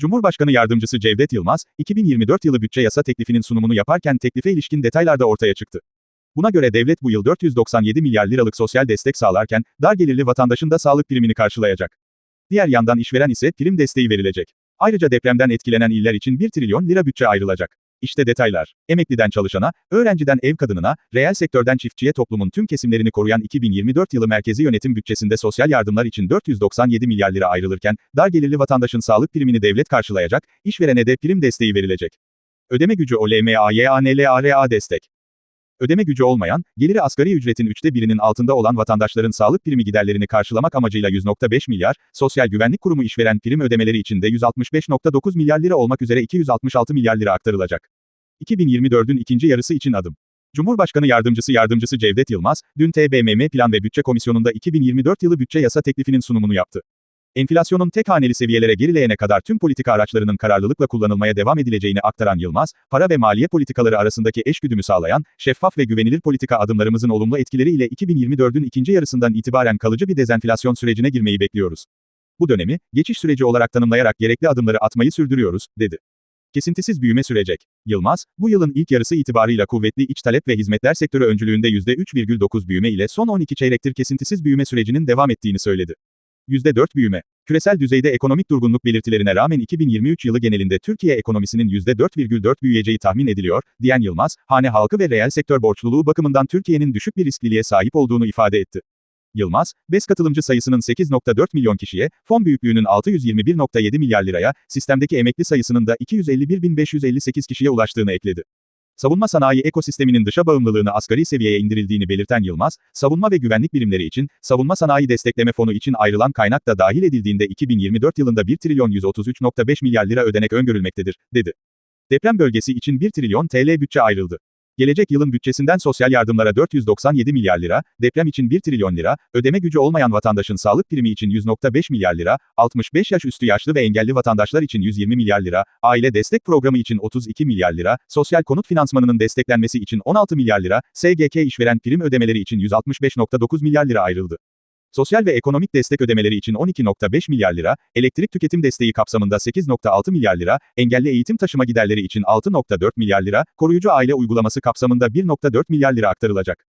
Cumhurbaşkanı Yardımcısı Cevdet Yılmaz, 2024 yılı bütçe yasa teklifinin sunumunu yaparken teklife ilişkin detaylar da ortaya çıktı. Buna göre devlet bu yıl 497 milyar liralık sosyal destek sağlarken, dar gelirli vatandaşın da sağlık primini karşılayacak. Diğer yandan işveren ise prim desteği verilecek. Ayrıca depremden etkilenen iller için 1 trilyon lira bütçe ayrılacak. İşte detaylar. Emekliden çalışana, öğrenciden ev kadınına, reel sektörden çiftçiye toplumun tüm kesimlerini koruyan 2024 yılı merkezi yönetim bütçesinde sosyal yardımlar için 497 milyar lira ayrılırken, dar gelirli vatandaşın sağlık primini devlet karşılayacak, işverene de prim desteği verilecek. Ödeme gücü OLMAYANLARA destek. Ödeme gücü olmayan, geliri asgari ücretin üçte birinin altında olan vatandaşların sağlık primi giderlerini karşılamak amacıyla 100.5 milyar, Sosyal Güvenlik Kurumu işveren prim ödemeleri için de 165.9 milyar lira olmak üzere 266 milyar lira aktarılacak. 2024'ün ikinci yarısı için adım. Cumhurbaşkanı Yardımcısı Yardımcısı Cevdet Yılmaz, dün TBMM Plan ve Bütçe Komisyonu'nda 2024 yılı bütçe yasa teklifinin sunumunu yaptı. Enflasyonun tek haneli seviyelere gerileyene kadar tüm politika araçlarının kararlılıkla kullanılmaya devam edileceğini aktaran Yılmaz, para ve maliye politikaları arasındaki eşgüdümü sağlayan, şeffaf ve güvenilir politika adımlarımızın olumlu etkileriyle 2024'ün ikinci yarısından itibaren kalıcı bir dezenflasyon sürecine girmeyi bekliyoruz. Bu dönemi, geçiş süreci olarak tanımlayarak gerekli adımları atmayı sürdürüyoruz, dedi. Kesintisiz büyüme sürecek. Yılmaz, bu yılın ilk yarısı itibarıyla kuvvetli iç talep ve hizmetler sektörü öncülüğünde %3,9 büyüme ile son 12 çeyrektir kesintisiz büyüme sürecinin devam ettiğini söyledi. %4 büyüme. Küresel düzeyde ekonomik durgunluk belirtilerine rağmen 2023 yılı genelinde Türkiye ekonomisinin %4,4 büyüyeceği tahmin ediliyor, diyen Yılmaz, hane halkı ve reel sektör borçluluğu bakımından Türkiye'nin düşük bir riskliliğe sahip olduğunu ifade etti. Yılmaz, BES katılımcı sayısının 8.4 milyon kişiye, fon büyüklüğünün 621.7 milyar liraya, sistemdeki emekli sayısının da 251.558 kişiye ulaştığını ekledi. Savunma sanayi ekosisteminin dışa bağımlılığını asgari seviyeye indirildiğini belirten Yılmaz, savunma ve güvenlik birimleri için, savunma sanayi destekleme fonu için ayrılan kaynak da dahil edildiğinde 2024 yılında 1 trilyon 133.5 milyar lira ödenek öngörülmektedir, dedi. Deprem bölgesi için 1 trilyon TL bütçe ayrıldı. Gelecek yılın bütçesinden sosyal yardımlara 497 milyar lira, deprem için 1 trilyon lira, ödeme gücü olmayan vatandaşın sağlık primi için 100.5 milyar lira, 65 yaş üstü yaşlı ve engelli vatandaşlar için 120 milyar lira, aile destek programı için 32 milyar lira, sosyal konut finansmanının desteklenmesi için 16 milyar lira, SGK işveren prim ödemeleri için 165.9 milyar lira ayrıldı. Sosyal ve ekonomik destek ödemeleri için 12.5 milyar lira, elektrik tüketim desteği kapsamında 8.6 milyar lira, engelli eğitim taşıma giderleri için 6.4 milyar lira, koruyucu aile uygulaması kapsamında 1.4 milyar lira aktarılacak.